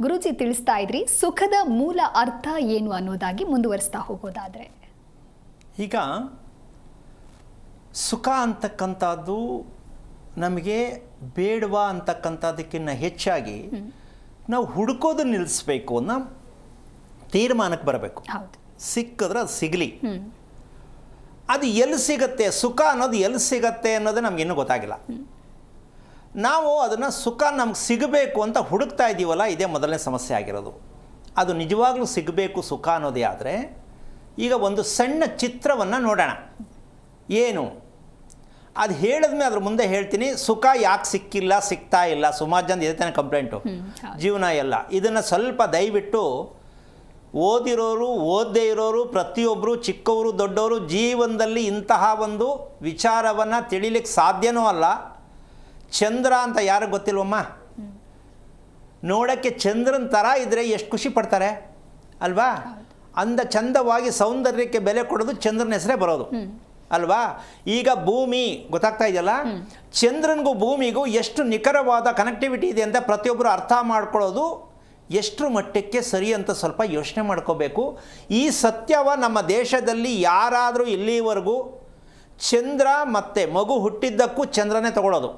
ಗುರುಜಿ ತಿಳಿಸ್ತಾ ಇದ್ರಿ ಸುಖದ ಮೂಲ ಅರ್ಥ ಏನು ಅನ್ನೋದಾಗಿ ಮುಂದುವರಿಸ್ತಾ ಹೋಗೋದಾದ್ರೆ? ಈಗ ಸುಖ ಅಂತಕ್ಕಂಥದ್ದು ನಮಗೆ ಬೇಡವಾ ಅಂತಕ್ಕಂಥದ್ದಕ್ಕಿಂತ ಹೆಚ್ಚಾಗಿ ನಾವು ಹುಡುಕೋದು ನಿಲ್ಲಿಸ್ಬೇಕು ಅನ್ನೋ ತೀರ್ಮಾನಕ್ಕೆ ಬರಬೇಕು. ಹೌದು. ಸಿಕ್ಕಿದ್ರೆ ಅದು ಸಿಗಲಿ. ಅದು ಎಲ್ಲಿ ಸಿಗತ್ತೆ ಸುಖ ಅನ್ನೋದು ಎಲ್ಲಿ ಸಿಗತ್ತೆ ಅನ್ನೋದು ನಮ್ಗೆ ಇನ್ನೂ ಗೊತ್ತಾಗಿಲ್ಲ. ನಾವು ಅದನ್ನು ಸುಖ ನಮ್ಗೆ ಸಿಗಬೇಕು ಅಂತ ಹುಡುಕ್ತಾ ಇದ್ದೀವಲ್ಲ ಇದೇ ಮೊದಲನೇ ಸಮಸ್ಯೆ ಆಗಿರೋದು. ಅದು ನಿಜವಾಗ್ಲೂ ಸಿಗಬೇಕು ಸುಖ ಅನ್ನೋದೇ ಆದರೆ ಈಗ ಒಂದು ಸಣ್ಣ ಚಿತ್ರವನ್ನು ನೋಡೋಣ. ಏನು? ಅದು ಹೇಳಿದ್ಮೇಲೆ ಅದ್ರ ಮುಂದೆ ಹೇಳ್ತೀನಿ ಸುಖ ಯಾಕೆ ಸಿಕ್ಕಿಲ್ಲ ಸಿಗ್ತಾ ಇಲ್ಲ? ಸುಮಾರು ಜನ ಇದೆ ತಾನೆ ಕಂಪ್ಲೇಂಟು ಜೀವನ ಎಲ್ಲ. ಇದನ್ನು ಸ್ವಲ್ಪ ದಯವಿಟ್ಟು ಓದಿರೋರು ಓದದೇ ಇರೋರು ಪ್ರತಿಯೊಬ್ಬರು ಚಿಕ್ಕವರು ದೊಡ್ಡವರು ಜೀವನದಲ್ಲಿ ಇಂತಹ ಒಂದು ವಿಚಾರವನ್ನು ತಿಳಿಲಿಕ್ಕೆ ಸಾಧ್ಯನೂ ಅಲ್ಲ. ಚಂದ್ರ ಅಂತ ಯಾರಿಗೆ ಗೊತ್ತಿಲ್ವಮ್ಮ? ನೋಡೋಕ್ಕೆ ಚಂದ್ರನ ಥರ ಇದ್ದರೆ ಎಷ್ಟು ಖುಷಿ ಪಡ್ತಾರೆ ಅಲ್ವಾ? ಅಂದ ಚಂದವಾಗಿ ಸೌಂದರ್ಯಕ್ಕೆ ಬೆಲೆ ಕೊಡೋದು ಚಂದ್ರನ ಹೆಸರೇ ಬರೋದು ಅಲ್ವಾ? ಈಗ ಭೂಮಿ ಗೊತ್ತಾಗ್ತಾ ಇದೆಯಲ್ಲ? ಚಂದ್ರನಿಗೂ ಭೂಮಿಗೂ ಎಷ್ಟು ನಿಖರವಾದ ಕನೆಕ್ಟಿವಿಟಿ ಇದೆ ಅಂತ ಪ್ರತಿಯೊಬ್ಬರು ಅರ್ಥ ಮಾಡ್ಕೊಳ್ಳೋದು ಎಷ್ಟು ಮಟ್ಟಕ್ಕೆ ಸರಿ ಅಂತ ಸ್ವಲ್ಪ ಯೋಚನೆ ಮಾಡ್ಕೋಬೇಕು. ಈ ಸತ್ಯವ ನಮ್ಮ ದೇಶದಲ್ಲಿ ಯಾರಾದರೂ ಇಲ್ಲಿವರೆಗೂ ಚಂದ್ರ ಮತ್ತು ಮಗು ಹುಟ್ಟಿದ್ದಕ್ಕೂ ಚಂದ್ರನೇ ತಗೊಳ್ಳೋದು.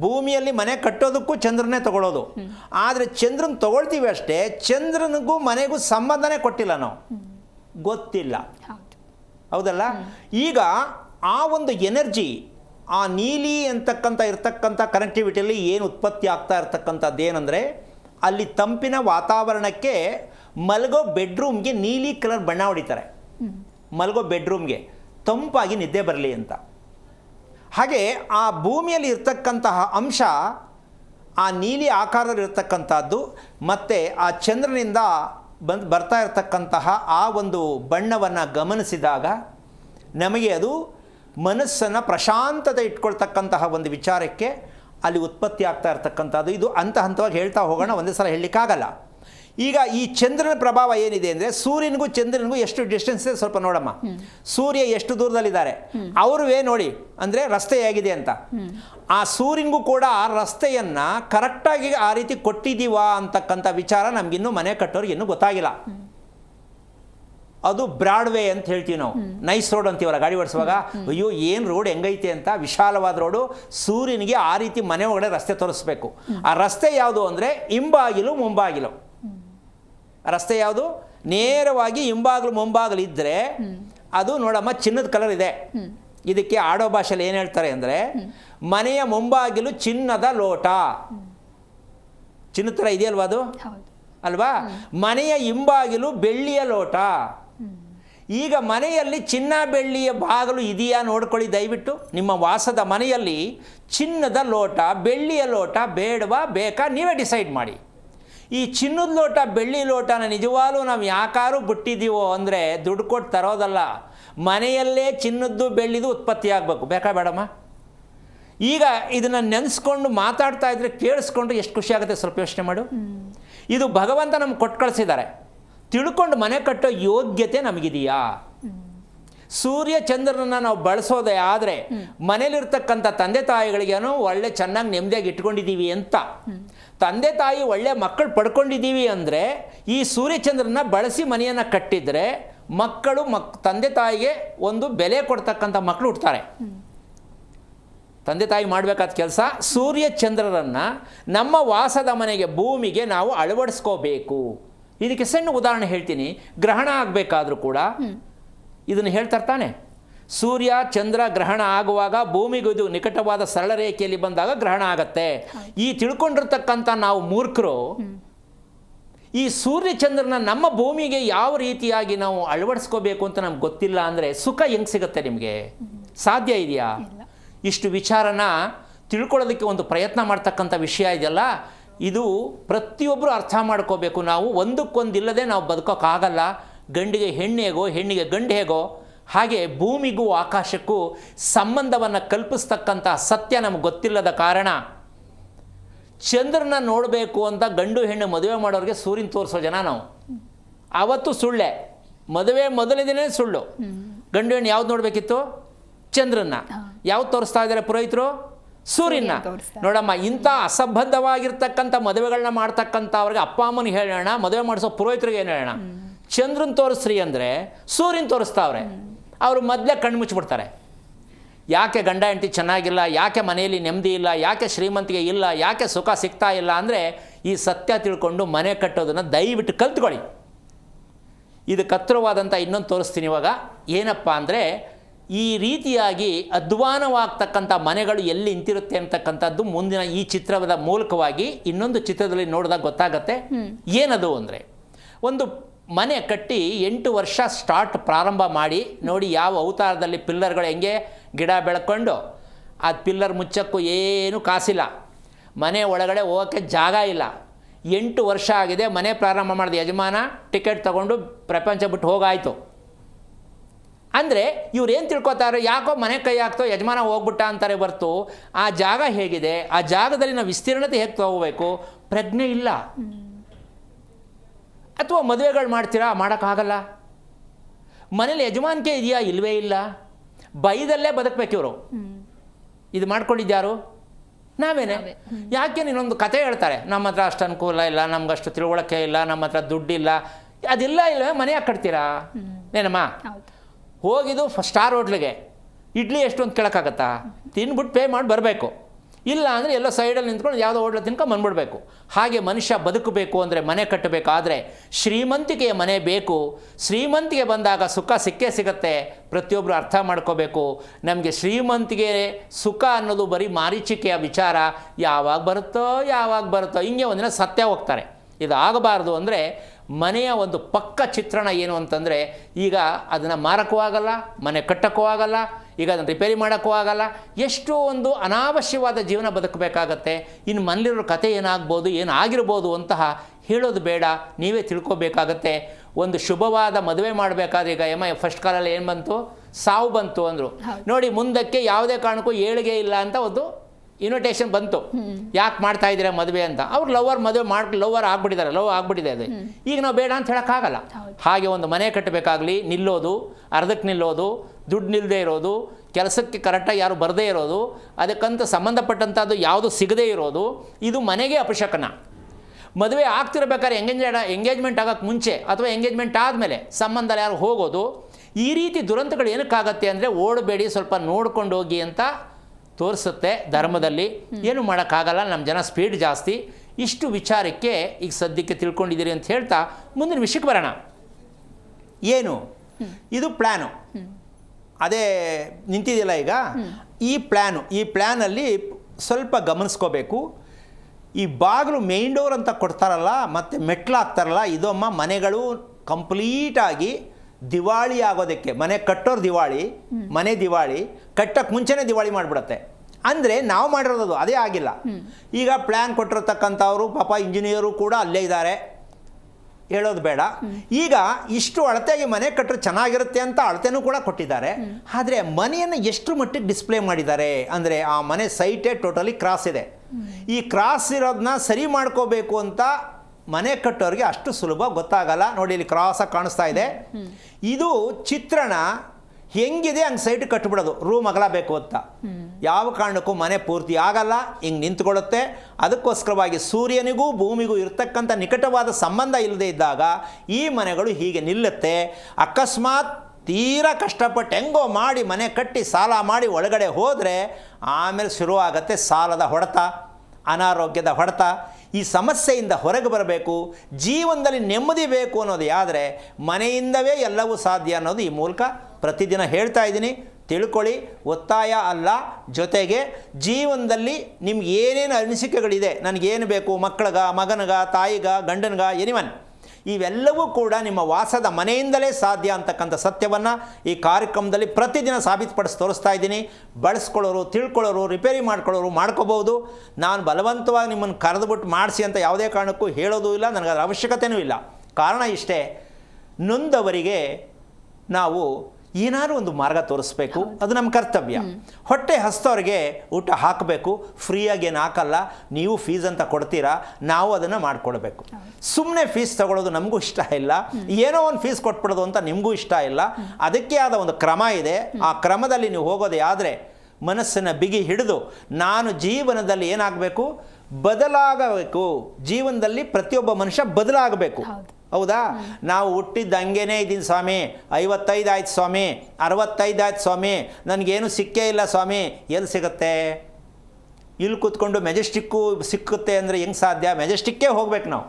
ಭೂಮಿಯಲ್ಲಿ ಮನೆ ಕಟ್ಟೋದಕ್ಕೂ ಚಂದ್ರನೇ ತಗೊಳ್ಳೋದು. ಆದರೆ ಚಂದ್ರನ್ ತಗೊಳ್ತೀವಿ ಅಷ್ಟೇ ಚಂದ್ರನಿಗೂ ಮನೆಗೂ ಸಂಬಂಧನೇ ಕೊಟ್ಟಿಲ್ಲ ನಾವು. ಗೊತ್ತಿಲ್ಲ. ಹೌದಲ್ಲ? ಈಗ ಆ ಒಂದು ಎನರ್ಜಿ ಆ ನೀಲಿ ಅಂತಕ್ಕಂಥ ಇರ್ತಕ್ಕಂಥ ಕನೆಕ್ಟಿವಿಟಿಯಲ್ಲಿ ಏನು ಉತ್ಪತ್ತಿ ಆಗ್ತಾ ಇರ್ತಕ್ಕಂಥದ್ದು ಏನಂದರೆ ಅಲ್ಲಿ ತಂಪಿನ ವಾತಾವರಣಕ್ಕೆ ಮಲಗೋ ಬೆಡ್ರೂಮ್ಗೆ ನೀಲಿ ಕಲರ್ ಬಣ್ಣ ಹೊಡಿತಾರೆ. ಮಲಗೋ ಬೆಡ್ರೂಮ್ಗೆ ತಂಪಾಗಿ ನಿದ್ದೆ ಬರಲಿ ಅಂತ. ಹಾಗೆ ಆ ಭೂಮಿಯಲ್ಲಿ ಇರ್ತಕ್ಕಂತಹ ಅಂಶ, ಆ ನೀಲಿ ಆಕಾರದಲ್ಲಿ ಇರ್ತಕ್ಕಂಥದ್ದು, ಮತ್ತು ಆ ಚಂದ್ರನಿಂದ ಬಂದು, ಬರ್ತಾ ಇರತಕ್ಕಂತಹ ಆ ಒಂದು ಬಣ್ಣವನ್ನು ಗಮನಿಸಿದಾಗ ನಮಗೆ ಅದು ಮನಸ್ಸನ್ನು ಪ್ರಶಾಂತತೆ ಇಟ್ಕೊಳ್ತಕ್ಕಂತಹ ಒಂದು ವಿಚಾರಕ್ಕೆ ಅಲ್ಲಿ ಉತ್ಪತ್ತಿ ಆಗ್ತಾ ಇರ್ತಕ್ಕಂಥದ್ದು. ಇದು ಹಂತ ಹಂತವಾಗಿ ಹೇಳ್ತಾ ಹೋಗೋಣ, ಒಂದೇ ಸಲ ಹೇಳಲಿಕ್ಕಾಗಲ್ಲ. ಈಗ ಈ ಚಂದ್ರನ ಪ್ರಭಾವ ಏನಿದೆ ಅಂದರೆ ಸೂರ್ಯನಿಗೂ ಚಂದ್ರನಿಗೂ ಎಷ್ಟು ಡಿಸ್ಟೆನ್ಸ್ ಇದೆ ಸ್ವಲ್ಪ ನೋಡಮ್ಮ. ಸೂರ್ಯ ಎಷ್ಟು ದೂರದಲ್ಲಿದ್ದಾರೆ? ಅವರುವೇ ನೋಡಿ, ಅಂದರೆ ರಸ್ತೆ ಹೇಗಿದೆ ಅಂತ. ಆ ಸೂರ್ಯನಿಗೂ ಕೂಡ ಆ ರಸ್ತೆಯನ್ನು ಕರೆಕ್ಟಾಗಿ ಆ ರೀತಿ ಕೊಟ್ಟಿದ್ದೀವಾ ಅಂತಕ್ಕಂಥ ವಿಚಾರ ನಮಗಿನ್ನೂ ಮನೆ ಕಟ್ಟೋರಿಗೆ ಇನ್ನೂ ಗೊತ್ತಾಗಿಲ್ಲ. ಅದು ಬ್ರಾಡ್ವೇ ಅಂತ ಹೇಳ್ತೀವಿ ನಾವು. ನೈಸ್ ರೋಡ್ ಅಂತೀವಲ್ಲ ಗಾಡಿ ಓಡಿಸುವಾಗ? ಅಯ್ಯೋ, ಏನು ರೋಡ್ ಹೆಂಗೈತೆ ಅಂತ ವಿಶಾಲವಾದ ರೋಡು ಸೂರ್ಯನಿಗೆ ಆ ರೀತಿ ಮನೆ ಒಳಗಡೆ ರಸ್ತೆ ತೋರಿಸ್ಬೇಕು. ಆ ರಸ್ತೆ ಯಾವುದು ಅಂದರೆ ಹಿಂಬಾಗಿಲು, ಮುಂಬಾಗಿಲು. ರಸ್ತೆ ಯಾವುದು? ನೇರವಾಗಿ ಹಿಂಬಾಗ್ಲು ಮುಂಬಾಗ್ಲು ಇದ್ದರೆ ಅದು ನೋಡಮ್ಮ ಚಿನ್ನದ ಕಲರ್ ಇದೆ. ಇದಕ್ಕೆ ಆಡೋ ಭಾಷೆಯಲ್ಲಿ ಏನು ಹೇಳ್ತಾರೆ ಅಂದರೆ ಮನೆಯ ಮುಂಬಾಗಿಲು ಚಿನ್ನದ ಲೋಟ. ಚಿನ್ನದ ಥರ ಇದೆಯಲ್ವಾ ಅದು? ಅಲ್ವಾ? ಮನೆಯ ಹಿಂಬಾಗಿಲು ಬೆಳ್ಳಿಯ ಲೋಟ. ಈಗ ಮನೆಯಲ್ಲಿ ಚಿನ್ನ ಬೆಳ್ಳಿಯ ಬಾಗಿಲು ಇದೆಯಾ ನೋಡ್ಕೊಳ್ಳಿ ದಯವಿಟ್ಟು. ನಿಮ್ಮ ವಾಸದ ಮನೆಯಲ್ಲಿ ಚಿನ್ನದ ಲೋಟ, ಬೆಳ್ಳಿಯ ಲೋಟ ಬೇಡವಾ ಬೇಕಾ ನೀವೇ ಡಿಸೈಡ್ ಮಾಡಿ. ಈ ಚಿನ್ನದ ಲೋಟ ಬೆಳ್ಳಿ ಲೋಟನ ನಿಜವಾಗ್ಲೂ ನಾವು ಯಾಕಾರು ಬಿಟ್ಟಿದ್ದೀವೋ ಅಂದರೆ ದುಡ್ಡು ಕೊಟ್ಟು ತರೋದಲ್ಲ. ಮನೆಯಲ್ಲೇ ಚಿನ್ನದ್ದು ಬೆಳ್ಳಿದು ಉತ್ಪತ್ತಿ ಆಗಬೇಕು. ಬೇಕಾ ಬೇಡಮ್ಮ? ಈಗ ಇದನ್ನು ನೆನೆಸ್ಕೊಂಡು ಮಾತಾಡ್ತಾ ಇದ್ರೆ ಕೇಳಿಸ್ಕೊಂಡು ಎಷ್ಟು ಖುಷಿ ಆಗುತ್ತೆ ಸ್ವಲ್ಪ ಯೋಚನೆ ಮಾಡು. ಇದು ಭಗವಂತ ನಮ್ಗೆ ಕೊಟ್ಟು ಕಳಿಸಿದ್ದಾರೆ. ತಿಳ್ಕೊಂಡು ಮನೆ ಕಟ್ಟೋ ಯೋಗ್ಯತೆ ನಮಗಿದೆಯಾ? ಸೂರ್ಯ ಚಂದ್ರನನ್ನ ನಾವು ಬಳಸೋದೇ ಆದರೆ ಮನೇಲಿರ್ತಕ್ಕಂಥ ತಂದೆ ತಾಯಿಗಳಿಗೇನೋ ಒಳ್ಳೆ ಚೆನ್ನಾಗಿ ನೆಮ್ಮದಿಯಾಗಿ ಇಟ್ಕೊಂಡಿದ್ದೀವಿ ಅಂತ. ತಂದೆ ತಾಯಿ ಒಳ್ಳೆ ಮಕ್ಕಳು ಪಡ್ಕೊಂಡಿದ್ದೀವಿ ಅಂದರೆ ಈ ಸೂರ್ಯಚಂದ್ರನ ಬಳಸಿ ಮನೆಯನ್ನು ಕಟ್ಟಿದರೆ ಮಕ್ಕಳು ಮಕ್ ತಂದೆ ತಾಯಿಗೆ ಒಂದು ಬೆಲೆ ಕೊಡ್ತಕ್ಕಂಥ ಮಕ್ಕಳು ಹುಡ್ತಾರೆ ತಂದೆ ತಾಯಿ ಮಾಡಬೇಕಾದ ಕೆಲಸ ಸೂರ್ಯ ಚಂದ್ರರನ್ನು ನಮ್ಮ ವಾಸದ ಮನೆಗೆ ಭೂಮಿಗೆ ನಾವು ಅಳವಡಿಸ್ಕೋಬೇಕು. ಇದಕ್ಕೆ ಸಣ್ಣ ಉದಾಹರಣೆ ಹೇಳ್ತೀನಿ. ಗ್ರಹಣ ಆಗಬೇಕಾದ್ರೂ ಕೂಡ ಇದನ್ನು ಹೇಳ್ತಾರೆ ತಾನೆ. ಸೂರ್ಯ ಚಂದ್ರ ಗ್ರಹಣ ಆಗುವಾಗ ಭೂಮಿಗೂ ಇದು ನಿಕಟವಾದ ಸರಳ ರೇಖೆಯಲ್ಲಿ ಬಂದಾಗ ಗ್ರಹಣ ಆಗತ್ತೆ. ಈ ತಿಳ್ಕೊಂಡಿರ್ತಕ್ಕಂಥ ನಾವು ಮೂರ್ಖರು ಈ ಸೂರ್ಯ ಚಂದ್ರನ ನಮ್ಮ ಭೂಮಿಗೆ ಯಾವ ರೀತಿಯಾಗಿ ನಾವು ಅಳವಡಿಸ್ಕೋಬೇಕು ಅಂತ ನಮ್ಗೆ ಗೊತ್ತಿಲ್ಲ ಅಂದರೆ ಸುಖ ಹೆಂಗೆ ಸಿಗುತ್ತೆ ನಿಮಗೆ? ಸಾಧ್ಯ ಇದೆಯಾ? ಇಷ್ಟು ವಿಚಾರನ ತಿಳ್ಕೊಳ್ಳೋದಕ್ಕೆ ಒಂದು ಪ್ರಯತ್ನ ಮಾಡ್ತಕ್ಕಂಥ ವಿಷಯ ಇದೆಯಲ್ಲ? ಇದು ಪ್ರತಿಯೊಬ್ಬರು ಅರ್ಥ ಮಾಡ್ಕೋಬೇಕು. ನಾವು ಒಂದಕ್ಕೊಂದಿಲ್ಲದೆ ನಾವು ಬದುಕೋಕ್ಕಾಗಲ್ಲ. ಗಂಡಿಗೆ ಹೆಣ್ಣು ಹೇಗೋ ಹೆಣ್ಣಿಗೆ ಗಂಡು ಹೇಗೋ ಹಾಗೆ ಭೂಮಿಗೂ ಆಕಾಶಕ್ಕೂ ಸಂಬಂಧವನ್ನು ಕಲ್ಪಿಸ್ತಕ್ಕಂಥ ಸತ್ಯ ನಮಗೆ ಗೊತ್ತಿಲ್ಲದ ಕಾರಣ ಚಂದ್ರನ ನೋಡಬೇಕು ಅಂತ ಗಂಡು ಹೆಣ್ಣು ಮದುವೆ ಮಾಡೋರಿಗೆ ಸೂರ್ಯನ ತೋರಿಸೋ ಜನ ನಾವು. ಆವತ್ತು ಸುಳ್ಳೆ. ಮದುವೆ ಮೊದಲನೇ ದಿನ ಸುಳ್ಳು. ಗಂಡು ಹೆಣ್ಣು ಯಾವ್ದು ನೋಡಬೇಕಿತ್ತು? ಚಂದ್ರನ್ನ. ಯಾವ್ದು ತೋರಿಸ್ತಾ ಇದ್ದಾರೆ ಪುರೋಹಿತರು? ಸೂರ್ಯನ ಸೂರ್ಯನ ನೋಡಮ್ಮ ಇಂಥ ಅಸಂಬದ್ಧವಾಗಿರ್ತಕ್ಕಂಥ ಮದುವೆಗಳನ್ನ ಮಾಡ್ತಕ್ಕಂಥ ಅವ್ರಿಗೆ ಅಪ್ಪ ಅಮ್ಮನಿಗೆ ಹೇಳೋಣ ಮದುವೆ ಮಾಡಿಸೋ ಪುರೋಹಿತರಿಗೆ ಏನು ಹೇಳೋಣ? ಚಂದ್ರನ್ ತೋರಿಸ್ರಿ ಅಂದರೆ ಸೂರ್ಯನ ತೋರಿಸ್ತಾವ್ರೆ. ಅವರು ಮೊದಲೇ ಕಣ್ಣು ಮುಚ್ಚಿಬಿಡ್ತಾರೆ ಯಾಕೆ ಗಂಡ ಹೆಂಡತಿ ಚೆನ್ನಾಗಿಲ್ಲ ಯಾಕೆ ಮನೆಯಲ್ಲಿ ನೆಮ್ಮದಿ ಇಲ್ಲ ಯಾಕೆ ಶ್ರೀಮಂತಿಗೆ ಇಲ್ಲ ಯಾಕೆ ಸುಖ ಸಿಗ್ತಾ ಇಲ್ಲ ಅಂದರೆ ಈ ಸತ್ಯ ತಿಳ್ಕೊಂಡು ಮನೆ ಕಟ್ಟೋದನ್ನು ದಯವಿಟ್ಟು ಕಲ್ತ್ಕೊಳ್ಳಿ. ಇದು ಕತ್ತರವಾದಂಥ ಇನ್ನೊಂದು ತೋರಿಸ್ತೀನಿ ಇವಾಗ. ಏನಪ್ಪ ಅಂದರೆ ಈ ರೀತಿಯಾಗಿ ಅಧ್ವಾನವಾಗ್ತಕ್ಕಂಥ ಮನೆಗಳು ಎಲ್ಲಿ ನಿಂತಿರುತ್ತೆ ಅಂತಕ್ಕಂಥದ್ದು ಮುಂದಿನ ಈ ಚಿತ್ರದ ಮೂಲಕವಾಗಿ ಇನ್ನೊಂದು ಚಿತ್ರದಲ್ಲಿ ನೋಡಿದಾಗ ಗೊತ್ತಾಗತ್ತೆ. ಏನದು ಅಂದರೆ ಒಂದು ಮನೆ ಕಟ್ಟಿ ಎಂಟು ವರ್ಷ ಸ್ಟಾರ್ಟ್ ಪ್ರಾರಂಭ ಮಾಡಿ, ನೋಡಿ ಯಾವ ಅವತಾರದಲ್ಲಿ ಪಿಲ್ಲರ್ಗಳು ಹೆಂಗೆ ಗಿಡ ಬೆಳ್ಕೊಂಡು, ಆ ಪಿಲ್ಲರ್ ಮುಚ್ಚಕ್ಕೂ ಏನೂ ಕಾಸಿಲ್ಲ. ಮನೆ ಒಳಗಡೆ ಹೋಗೋಕ್ಕೆ ಜಾಗ ಇಲ್ಲ. ಎಂಟು ವರ್ಷ ಆಗಿದೆ, ಮನೆ ಪ್ರಾರಂಭ ಮಾಡಿದ ಯಜಮಾನ ಟಿಕೆಟ್ ತಗೊಂಡು ಪ್ರಪಂಚ ಬಿಟ್ಟು ಹೋಗಾಯಿತು. ಅಂದರೆ ಇವ್ರು ಏನು ತಿಳ್ಕೊತಾರೆ? ಯಾಕೋ ಮನೆ ಕೈ ಹಾಕ್ತೋ, ಯಜಮಾನ ಹೋಗ್ಬಿಟ್ಟ ಅಂತಾರೆ ಬರ್ತು ಆ ಜಾಗ ಹೇಗಿದೆ? ಆ ಜಾಗದಲ್ಲಿನ ವಿಸ್ತೀರ್ಣತೆ ಹೇಗೆ ತಗೋಬೇಕು? ಪ್ರಜ್ಞೆ ಇಲ್ಲ. ಅಥವಾ ಮದುವೆಗಳು ಮಾಡ್ತೀರಾ? ಮಾಡೋಕ್ಕಾಗಲ್ಲ. ಮನೇಲಿ ಯಜಮಾನಿಕೆ ಇದೆಯಾ? ಇಲ್ಲವೇ ಇಲ್ಲ. ಬೈದಲ್ಲೇ ಬದುಕಬೇಕು ಇವರು. ಇದು ಮಾಡ್ಕೊಂಡಿದ್ಯಾರು? ನಾವೇನೆ. ಯಾಕೆ ನೀನೊಂದು ಕತೆ ಹೇಳ್ತಾರೆ? ನಮ್ಮ ಹತ್ರ ಅಷ್ಟು ಅನುಕೂಲ ಇಲ್ಲ ನಮ್ಗಷ್ಟು ತಿಳುವಳಿಕೆ ಇಲ್ಲ ನಮ್ಮ ಹತ್ರ ದುಡ್ಡಿಲ್ಲ. ಅದಿಲ್ಲ ಇಲ್ಲವೇ ಮನೆ ಯಾಕೆ ಕಟ್ತೀರಾ? ಏನಮ್ಮ? ಹೋಗಿದ್ದು ಸ್ಟಾರ್ ಹೋಟ್ಲಿಗೆ. ಇಡ್ಲಿ ಅಂತ ಕೇಳೋಕ್ಕಾಗತ್ತಾ? ತಿನ್ಬಿಟ್ಟು ಪೇ ಮಾಡಿ ಬರಬೇಕು. ಇಲ್ಲ ಅಂದರೆ ಎಲ್ಲ ಸೈಡಲ್ಲಿ ನಿಂತ್ಕೊಂಡು ಯಾವುದೋ ಹೋಟ್ಲ ತಿನ್ಕೊಂಡು ಬಂದ್ಬಿಡ್ಬೇಕು. ಹಾಗೆ ಮನುಷ್ಯ ಬದುಕಬೇಕು ಅಂದರೆ ಮನೆ ಕಟ್ಟಬೇಕಾದ್ರೆ ಶ್ರೀಮಂತಿಕೆಯ ಮನೆ ಬೇಕು. ಶ್ರೀಮಂತಿಗೆ ಬಂದಾಗ ಸುಖ ಸಿಕ್ಕೇ ಸಿಗತ್ತೆ. ಪ್ರತಿಯೊಬ್ಬರು ಅರ್ಥ ಮಾಡ್ಕೋಬೇಕು. ನಮಗೆ ಶ್ರೀಮಂತಿಗೆ ಸುಖ ಅನ್ನೋದು ಬರೀ ಮಾರೀಚಿಕೆಯ ವಿಚಾರ. ಯಾವಾಗ ಬರುತ್ತೋ ಯಾವಾಗ ಬರುತ್ತೋ. ಹಿಂಗೆ ಒಂದಿನ ಸತ್ಯ ಹೋಗ್ತಾರೆ. ಇದು ಆಗಬಾರ್ದು ಅಂದರೆ ಮನೆಯ ಒಂದು ಪಕ್ಕ ಚಿತ್ರಣ ಏನು ಅಂತಂದರೆ ಈಗ ಅದನ್ನು ಮಾರಕ್ಕೂ ಆಗಲ್ಲ ಮನೆ ಕಟ್ಟಕ್ಕೂ ಆಗಲ್ಲ ಈಗ ಅದನ್ನು ರಿಪೇರಿ ಮಾಡೋಕ್ಕೂ ಆಗಲ್ಲ ಎಷ್ಟೋ ಒಂದು ಅನಾವಶ್ಯವಾದ ಜೀವನ ಬದುಕಬೇಕಾಗತ್ತೆ. ಇನ್ನು ಮನೆಯಲ್ಲಿರೋ ಕತೆ ಏನಾಗ್ಬೋದು ಏನಾಗಿರ್ಬೋದು ಅಂತಹ ಹೇಳೋದು ಬೇಡ ನೀವೇ ತಿಳ್ಕೊಬೇಕಾಗತ್ತೆ. ಒಂದು ಶುಭವಾದ ಮದುವೆ ಮಾಡಬೇಕಾದ್ರೆ ಈಗ ಎಮ್ಮ ಫಸ್ಟ್ ಕಾಲಲ್ಲಿ ಏನು ಬಂತು? ಸಾವು ಬಂತು ಅಂದರು. ನೋಡಿ ಮುಂದಕ್ಕೆ ಯಾವುದೇ ಕಾರಣಕ್ಕೂ ಏಳಿಗೆ ಇಲ್ಲ ಅಂತ ಒಂದು ಇನ್ವಿಟೇಷನ್ ಬಂತು. ಯಾಕೆ ಮಾಡ್ತಾ ಇದ್ದೀರಾ ಮದುವೆ ಅಂತ. ಅವ್ರು ಲವರ್ ಮದುವೆ ಮಾಡಿ ಲವರ್ ಆಗ್ಬಿಟ್ಟಿದ್ದಾರೆ ಲವ್ ಆಗ್ಬಿಟ್ಟಿದೆ ಅದು. ಈಗ ನಾವು ಬೇಡ ಅಂತ ಹೇಳೋಕ್ಕಾಗಲ್ಲ. ಹಾಗೆ ಒಂದು ಮನೆ ಕಟ್ಟಬೇಕಾಗ್ಲಿ ನಿಲ್ಲೋದು ಅರ್ಧಕ್ಕೆ ನಿಲ್ಲೋದು ದುಡ್ಡು ನಿಲ್ಲದೆ ಇರೋದು ಕೆಲಸಕ್ಕೆ ಕರೆಕ್ಟಾಗಿ ಯಾರು ಬರದೇ ಇರೋದು ಅದಕ್ಕಂತ ಸಂಬಂಧಪಟ್ಟಂಥದ್ದು ಯಾವುದು ಸಿಗದೇ ಇರೋದು ಇದು ಮನೆಗೆ ಅಪಶಕನ. ಮದುವೆ ಆಗ್ತಿರ್ಬೇಕಾದ್ರೆ ಎಂಗೇಜ್ ಎಂಗೇಜ್ಮೆಂಟ್ ಆಗೋಕ್ಕೆ ಮುಂಚೆ ಅಥವಾ ಎಂಗೇಜ್ಮೆಂಟ್ ಆದಮೇಲೆ ಸಂಬಂಧ ಯಾರು ಹೋಗೋದು ಈ ರೀತಿ ದುರಂತಗಳು ಏನಕ್ಕಾಗತ್ತೆ ಅಂದರೆ ಓಡಬೇಡಿ ಸ್ವಲ್ಪ ನೋಡ್ಕೊಂಡು ಹೋಗಿ ಅಂತ ತೋರಿಸುತ್ತೆ ಧರ್ಮದಲ್ಲಿ. ಏನು ಮಾಡೋಕ್ಕಾಗಲ್ಲ ನಮ್ಮ ಜನ ಸ್ಪೀಡ್ ಜಾಸ್ತಿ. ಇಷ್ಟು ವಿಚಾರಕ್ಕೆ ಈಗ ಸದ್ಯಕ್ಕೆ ತಿಳ್ಕೊಂಡಿದ್ದೀರಿ ಅಂತ ಹೇಳ್ತಾ ಮುಂದಿನ ವಿಷಯಕ್ಕೆ ಬರೋಣ. ಏನು? ಇದು ಪ್ಲ್ಯಾನು ಅದೇ ನಿಂತಿದೆಯಲ್ಲ ಈಗ? ಈ ಪ್ಲ್ಯಾನು ಈ ಪ್ಲ್ಯಾನಲ್ಲಿ ಸ್ವಲ್ಪ ಗಮನಿಸ್ಕೋಬೇಕು. ಈ ಬಾಗಿಲು ಮೇಯ್ನ್ ಡೋರ್ ಅಂತ ಕೊಡ್ತಾರಲ್ಲ, ಮತ್ತು ಮೆಟ್ಲು ಹಾಕ್ತಾರಲ್ಲ, ಇದಮ್ಮ ಮನೆಗಳು ಕಂಪ್ಲೀಟಾಗಿ ದಿವಾಳಿ ಆಗೋದಕ್ಕೆ ಮನೆ ಕಟ್ಟೋರು ದಿವಾಳಿ ಮನೆ ದಿವಾಳಿ ಕಟ್ಟಕ್ಕೆ ಮುಂಚೆನೇ ದಿವಾಳಿ ಮಾಡಿಬಿಡತ್ತೆ. ಅಂದರೆ ನಾವು ಮಾಡಿರೋದು ಅದೇ ಆಗಿಲ್ಲ. ಈಗ ಪ್ಲ್ಯಾನ್ ಕೊಟ್ಟಿರತಕ್ಕಂಥವ್ರು ಪಾಪ ಇಂಜಿನಿಯರು ಕೂಡ ಅಲ್ಲೇ ಇದ್ದಾರೆ ಹೇಳೋದು ಬೇಡ. ಈಗ ಇಷ್ಟು ಅಳತೆಗೆ ಮನೆ ಕಟ್ಟರೆ ಚೆನ್ನಾಗಿರುತ್ತೆ ಅಂತ ಅಳತೆನೂ ಕೂಡ ಕೊಟ್ಟಿದ್ದಾರೆ. ಆದರೆ ಮನೆಯನ್ನು ಎಷ್ಟು ಮಟ್ಟಿಗೆ ಡಿಸ್ಪ್ಲೇ ಮಾಡಿದ್ದಾರೆ ಅಂದರೆ ಆ ಮನೆ ಸೈಟೇ ಟೋಟಲಿ ಕ್ರಾಸ್ ಇದೆ. ಈ ಕ್ರಾಸ್ ಇರೋದನ್ನ ಸರಿ ಮಾಡ್ಕೋಬೇಕು ಅಂತ ಮನೆ ಕಟ್ಟೋರಿಗೆ ಅಷ್ಟು ಸುಲಭ ಗೊತ್ತಾಗಲ್ಲ. ನೋಡಿ ಇಲ್ಲಿ ಕ್ರಾಸಾಗಿ ಕಾಣಿಸ್ತಾ ಇದೆ. ಇದು ಚಿತ್ರಣ ಹೆಂಗಿದೆ ಹಂಗೆ ಸೈಟ್ ಕಟ್ಬಿಡೋದು. ರೂಮ್ ಅಗಲ ಬೇಕು ಅಂತ. ಯಾವ ಕಾರಣಕ್ಕೂ ಮನೆ ಪೂರ್ತಿ ಆಗಲ್ಲ, ಹಿಂಗೆ ನಿಂತ್ಕೊಳ್ಳುತ್ತೆ. ಅದಕ್ಕೋಸ್ಕರವಾಗಿ ಸೂರ್ಯನಿಗೂ ಭೂಮಿಗೂ ಇರತಕ್ಕಂಥ ನಿಕಟವಾದ ಸಂಬಂಧ ಇಲ್ಲದೆ ಇದ್ದಾಗ ಈ ಮನೆಗಳು ಹೀಗೆ ನಿಲ್ಲುತ್ತೆ. ಅಕಸ್ಮಾತ್ ತೀರಾ ಕಷ್ಟಪಟ್ಟು ಹೆಂಗೋ ಮಾಡಿ ಮನೆ ಕಟ್ಟಿ ಸಾಲ ಮಾಡಿ ಒಳಗಡೆ ಹೋದರೆ ಆಮೇಲೆ ಶುರುವಾಗತ್ತೆ ಸಾಲದ ಹೊಡೆತ, ಅನಾರೋಗ್ಯದ ಹೊಡೆತ. ಈ ಸಮಸ್ಯೆಯಿಂದ ಹೊರಗೆ ಬರಬೇಕು, ಜೀವನದಲ್ಲಿ ನೆಮ್ಮದಿ ಬೇಕು ಅನ್ನೋದು. ಆದರೆ ಮನೆಯಿಂದವೇ ಎಲ್ಲವೂ ಸಾಧ್ಯ ಅನ್ನೋದು ಈ ಮೂಲಕ ಪ್ರತಿದಿನ ಹೇಳ್ತಾ ಇದ್ದೀನಿ. ತಿಳ್ಕೊಳ್ಳಿ, ಒತ್ತಾಯ ಅಲ್ಲ. ಜೊತೆಗೆ ಜೀವನದಲ್ಲಿ ನಿಮ್ಗೆ ಏನೇನು ಅನಿಸಿಕೆಗಳಿದೆ? ನನಗೇನು ಬೇಕು? ಮಕ್ಕಳಿಗ, ಮಗನಿಗ, ತಾಯಿಗ, ಗಂಡನಿಗ ಎನಿವನ್ ಇವೆಲ್ಲವೂ ಕೂಡ ನಿಮ್ಮ ವಾಸದ ಮನೆಯಿಂದಲೇ ಸಾಧ್ಯ ಅಂತಕ್ಕಂಥ ಸತ್ಯವನ್ನು ಈ ಕಾರ್ಯಕ್ರಮದಲ್ಲಿ ಪ್ರತಿದಿನ ಸಾಬೀತುಪಡಿಸಿ ತೋರಿಸ್ತಾ ಇದ್ದೀನಿ. ಬಳಸ್ಕೊಳ್ಳೋರು, ತಿಳ್ಕೊಳ್ಳೋರು, ರಿಪೇರಿ ಮಾಡ್ಕೊಳ್ಳೋರು ಮಾಡ್ಕೋಬೋದು ನಾನು ಬಲವಂತವಾಗಿ ನಿಮ್ಮನ್ನು ಕರೆದುಬಿಟ್ಟು ಮಾಡಿಸಿ ಅಂತ ಯಾವುದೇ ಕಾರಣಕ್ಕೂ ಹೇಳೋದು ಇಲ್ಲ ನನಗೆ ಅದರ ಅವಶ್ಯಕತೆಯೂ ಇಲ್ಲ. ಕಾರಣ ಇಷ್ಟೇ, ನೊಂದವರಿಗೆ ನಾವು ಏನಾದ್ರು ಒಂದು ಮಾರ್ಗ ತೋರಿಸ್ಬೇಕು ಅದು ನಮ್ಮ ಕರ್ತವ್ಯ. ಹೊಟ್ಟೆ ಹಸ್ತವ್ರಿಗೆ ಊಟ ಹಾಕಬೇಕು ಫ್ರೀಯಾಗಿ ಏನು ಹಾಕಲ್ಲ ನೀವು ಫೀಸ್ ಅಂತ ಕೊಡ್ತೀರಾ ನಾವು ಅದನ್ನು ಮಾಡಿಕೊಡ್ಬೇಕು. ಸುಮ್ಮನೆ ಫೀಸ್ ತಗೊಳ್ಳೋದು ನಮಗೂ ಇಷ್ಟ ಇಲ್ಲ ಏನೋ ಒಂದು ಫೀಸ್ ಕೊಟ್ಬಿಡೋದು ಅಂತ ನಿಮಗೂ ಇಷ್ಟ ಇಲ್ಲ ಅದಕ್ಕೆ ಆದ ಒಂದು ಕ್ರಮ ಇದೆ. ಆ ಕ್ರಮದಲ್ಲಿ ನೀವು ಹೋಗೋದೇ ಆದರೆ ಮನಸ್ಸನ್ನು ಬಿಗಿ ಹಿಡಿದು ನಾನು ಜೀವನದಲ್ಲಿ ಏನಾಗಬೇಕು ಬದಲಾಗಬೇಕು. ಜೀವನದಲ್ಲಿ ಪ್ರತಿಯೊಬ್ಬ ಮನುಷ್ಯ ಬದಲಾಗಬೇಕು. ಹೌದು. ನಾವು ಹುಟ್ಟಿದ್ದಂಗೆನೇ ಇದ್ದೀನಿ ಸ್ವಾಮಿ. ಐವತ್ತೈದು ಆಯ್ತು ಸ್ವಾಮಿ. ಅರವತ್ತೈದು ಆಯ್ತು ಸ್ವಾಮಿ. ನನಗೇನು ಸಿಕ್ಕೇ ಇಲ್ಲ ಸ್ವಾಮಿ. ಎಲ್ಲಿ ಸಿಗುತ್ತೆ? ಇಲ್ಲಿ ಕೂತ್ಕೊಂಡು ಮೆಜೆಸ್ಟಿಕ್ಕು ಸಿಕ್ಕುತ್ತೆ ಅಂದರೆ ಹೆಂಗೆ ಸಾಧ್ಯ? ಮೆಜೆಸ್ಟಿಕ್ಕೇ ಹೋಗ್ಬೇಕು ನಾವು.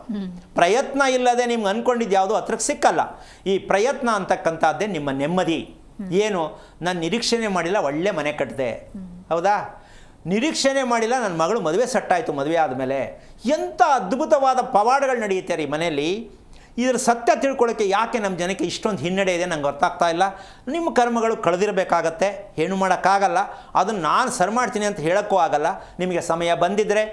ಪ್ರಯತ್ನ ಇಲ್ಲದೆ ನಿಮ್ಗೆ ಅಂದ್ಕೊಂಡಿದ್ದು ಯಾವುದು ಹತ್ರಕ್ಕೆ ಸಿಕ್ಕಲ್ಲ. ಈ ಪ್ರಯತ್ನ ಅಂತಕ್ಕಂಥದ್ದೇ ನಿಮ್ಮ ನೆಮ್ಮದಿ. ಏನು? ನಾನು ನಿರೀಕ್ಷಣೆ ಮಾಡಿಲ್ಲ ಒಳ್ಳೆ ಮನೆ ಕಟ್ಟಿದೆ ಹೌದಾ? ನಿರೀಕ್ಷಣೆ ಮಾಡಿಲ್ಲ ನನ್ನ ಮಗಳು ಮದುವೆ ಸೆಟ್ಟಾಯಿತು ಮದುವೆ ಆದಮೇಲೆ. ಎಂಥ ಅದ್ಭುತವಾದ ಪವಾಡಗಳು ನಡೆಯುತ್ತೆ ರೀ ಮನೆಯಲ್ಲಿ. ಇದರ ಸತ್ಯ ತಿಳ್ಕೊಳ್ಳೋಕ್ಕೆ ಯಾಕೆ ನಮ್ಮ ಜನಕ್ಕೆ ಇಷ್ಟೊಂದು ಹಿನ್ನಡೆ ಇದೆ ನಂಗೆ ಗೊತ್ತಾಗ್ತಾ ಇಲ್ಲ. ನಿಮ್ಮ ಕರ್ಮಗಳು ಕಳೆದಿರಬೇಕಾಗತ್ತೆ ಹೆಣ್ಣು ಮಾಡೋಕ್ಕಾಗಲ್ಲ ಅದನ್ನು ನಾನು ಸರಿ ಮಾಡ್ತೀನಿ ಅಂತ ಹೇಳೋಕ್ಕೂ ಆಗಲ್ಲ. ನಿಮಗೆ ಸಮಯ ಬಂದಿದ್ದರೆ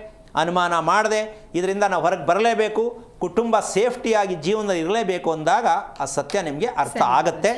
ಅನುಮಾನ ಮಾಡದೆ ಇದರಿಂದ ನಾವು ಹೊರಗೆ ಬರಲೇಬೇಕು ಕುಟುಂಬ ಸೇಫ್ಟಿಯಾಗಿ ಜೀವನದಲ್ಲಿ ಇರಲೇಬೇಕು ಅಂದಾಗ ಆ ಸತ್ಯ ನಿಮಗೆ ಅರ್ಥ ಆಗತ್ತೆ.